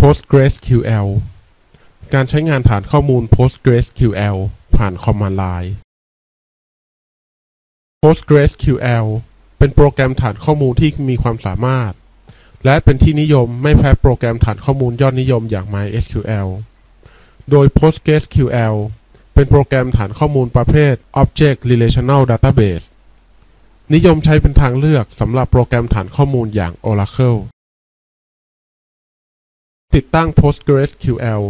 PostgreSQL การใช้งานฐานข้อมูล PostgreSQL ผ่าน Command Line PostgreSQL เป็นโปรแกรมฐานข้อมูลที่มีความสามารถ และเป็นที่นิยมไม่แพ้โปรแกรมฐานข้อมูลยอดนิยมอย่าง MySQL โดย PostgreSQL เป็นโปรแกรมฐานข้อมูลประเภท Object Relational Database นิยมใช้เป็นทางเลือกสำหรับโปรแกรมฐานข้อมูลอย่าง Oracle ติดตั้ง PostgreSQL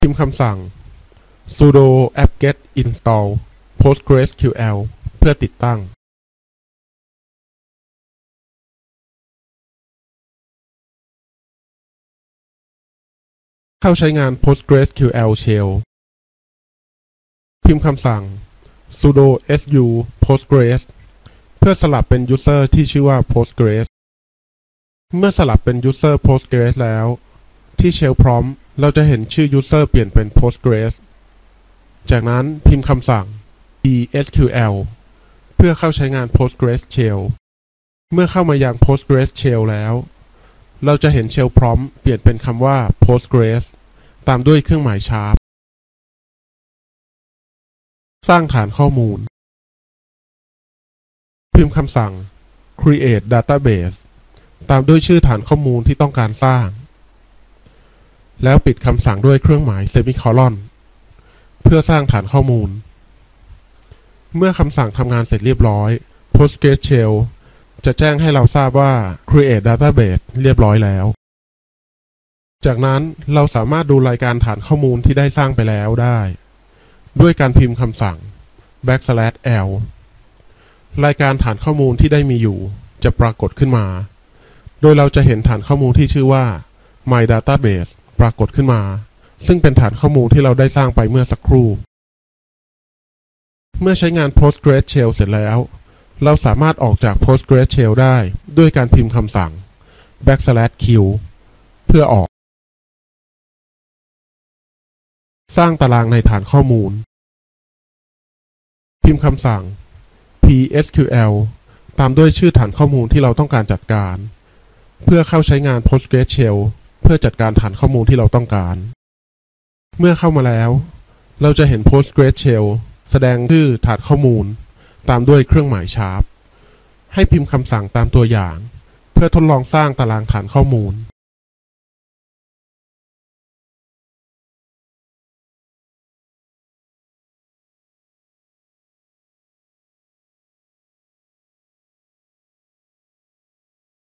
พิมพ์คำสั่ง sudo apt-get install PostgreSQL เพื่อติดตั้ง เข้าใช้งาน PostgreSQL Shell พิมพ์คำสั่ง sudo su postgres เพื่อสลับเป็น user ที่ชื่อว่า Postgres เมื่อสลับเป็น user Postgres แล้ว ที่ Shell Prompt เราจะเห็นชื่อ user เปลี่ยนเป็น Postgres จากนั้นพิมพ์คำสั่ง psql เพื่อเข้าใช้งาน Postgres Shell เมื่อเข้ามายัง Postgres Shell แล้ว เราจะเห็น Shell Prompt เปลี่ยนเป็นคำว่า Postgres ตามด้วยเครื่องหมายชาร์ปสร้างฐานข้อมูล พิมพ์คำสั่ง create database ตามด้วยชื่อฐานข้อมูลที่ต้องการสร้าง แล้วปิดคำสั่งด้วยเครื่องหมายเซมิคอลอน เพื่อสร้างฐานข้อมูล เมื่อคำสั่งทำงานเสร็จเรียบร้อย PostgreSQL จะแจ้งให้เราทราบว่า create database เรียบร้อยแล้ว จากนั้นเราสามารถดูรายการฐานข้อมูลที่ได้สร้างไปแล้วได้ ด้วยการพิมพ์คำสั่ง backslash l รายการฐานข้อมูลที่ได้มีอยู่ จะปรากฏขึ้นมา ดยเราจะเห็นฐานข้อมูลที่ชื่อว่า my database ปรากฏขึ้นมา ซึ่งเป็นฐานข้อมูลที่เราได้สร้างไปเมื่อสักครู่ เมื่อใช้งาน PostgreSQL เสร็จแล้ว เราสามารถออกจาก PostgreSQL ได้ด้วยการพิมพ์คำสั่ง backslash q เพื่อออก สร้างตารางในฐานข้อมูล พิมพ์คำสั่ง PSQL ตามด้วยชื่อฐานข้อมูลที่เราต้องการจัดการ เพื่อเข้าใช้งาน PostgreSQL เพื่อจัดการฐานข้อมูลที่เราต้องการ เมื่อเข้ามาแล้ว เราจะเห็น PostgreSQL แสดงชื่อฐานข้อมูล ตามด้วยเครื่องหมายชาร์ปให้พิมพ์คำสั่งตามตัวอย่าง เพื่อทดลองสร้างตารางฐานข้อมูล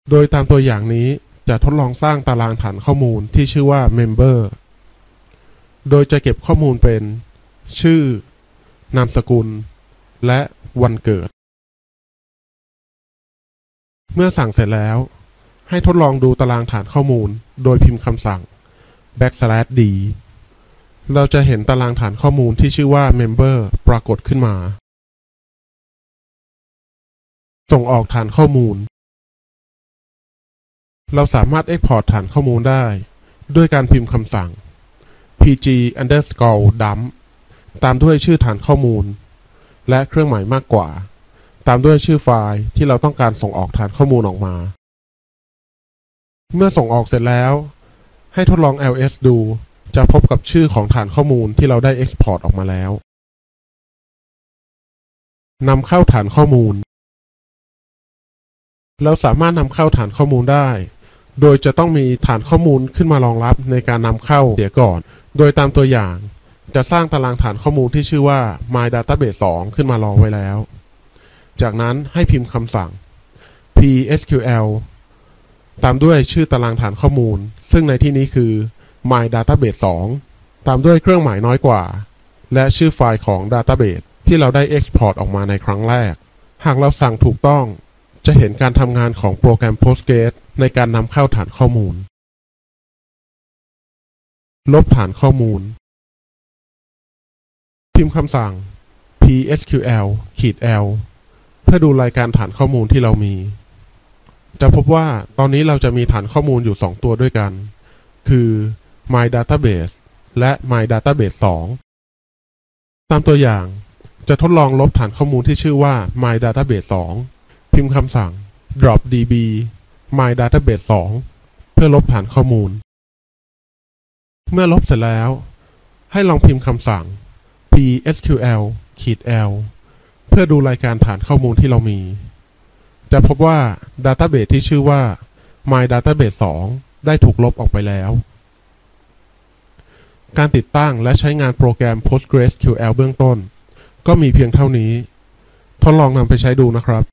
โดยตามตัวอย่างนี้จะทดลองสร้างตารางฐานข้อมูลที่ชื่อว่า member โดยจะเก็บข้อมูลเป็น ชื่อ นามสกุล และวันเกิด เมื่อสั่งเสร็จแล้ว ให้ทดลองดูตารางฐานข้อมูล โดยพิมพ์คำสั่ง backslash d เราจะเห็นตารางฐานข้อมูลที่ชื่อว่า member ปรากฏขึ้นมา ส่งออกฐานข้อมูล เราสามารถ Export ฐานข้อมูลได้ ด้วยการพิมพ์คำสั่ง pg underscore dump ตามด้วยชื่อฐานข้อมูล และเครื่องหมายมากกว่า ตามด้วยชื่อไฟล์ที่เราต้องการส่งออกฐานข้อมูลออกมา เมื่อส่งออกเสร็จแล้ว ให้ทดลอง ls ดู จะพบกับชื่อของฐานข้อมูลที่เราได้ Export ออกมาแล้วนำเข้าฐานข้อมูล เราสามารถนำเข้าฐานข้อมูลได้ โดยจะต้องมีฐานข้อมูลขึ้นมารองรับในการนำเข้าเสียก่อน โดยตามตัวอย่าง จะสร้างตารางฐานข้อมูลที่ชื่อว่า my database 2 ขึ้นมารองไว้แล้ว จากนั้นให้พิมพ์คำสั่ง psql ตามด้วยชื่อตารางฐานข้อมูล ซึ่งในที่นี้คือ my database 2 ตามด้วยเครื่องหมายน้อยกว่า และชื่อไฟล์ของ database ที่เราได้ export ออกมาในครั้งแรก หากเราสั่งถูกต้อง จะเห็นการทำงานของโปรแกรม Postgres ในการนำเข้าฐานข้อมูล ลบฐานข้อมูล พิมพ์คำสั่ง psql -l เพื่อดูรายการฐานข้อมูลที่เรามี จะพบว่าตอนนี้เราจะมีฐานข้อมูลอยู่ 2 ตัวด้วยกัน คือ my database และ my database 2 ตามตัวอย่างจะทดลองลบฐานข้อมูลที่ชื่อว่า my database 2 พิมพ์คำสั่ง drop db my database 2 เพื่อลบฐานข้อมูล เมื่อลบเสร็จแล้ว ให้ลองพิมพ์คำสั่ง psql -l เพื่อดูรายการฐานข้อมูลที่เรามี จะพบว่าดัต a b เบ e ที่ชื่อว่า my database 2 ได้ถูกลบออกไปแล้ว การติดตั้งและใช้งานโปรแกรม PostgreSQL เบื้องต้น ก็มีเพียงเท่านี้ ทดลองนำไปใช้ดูนะครับ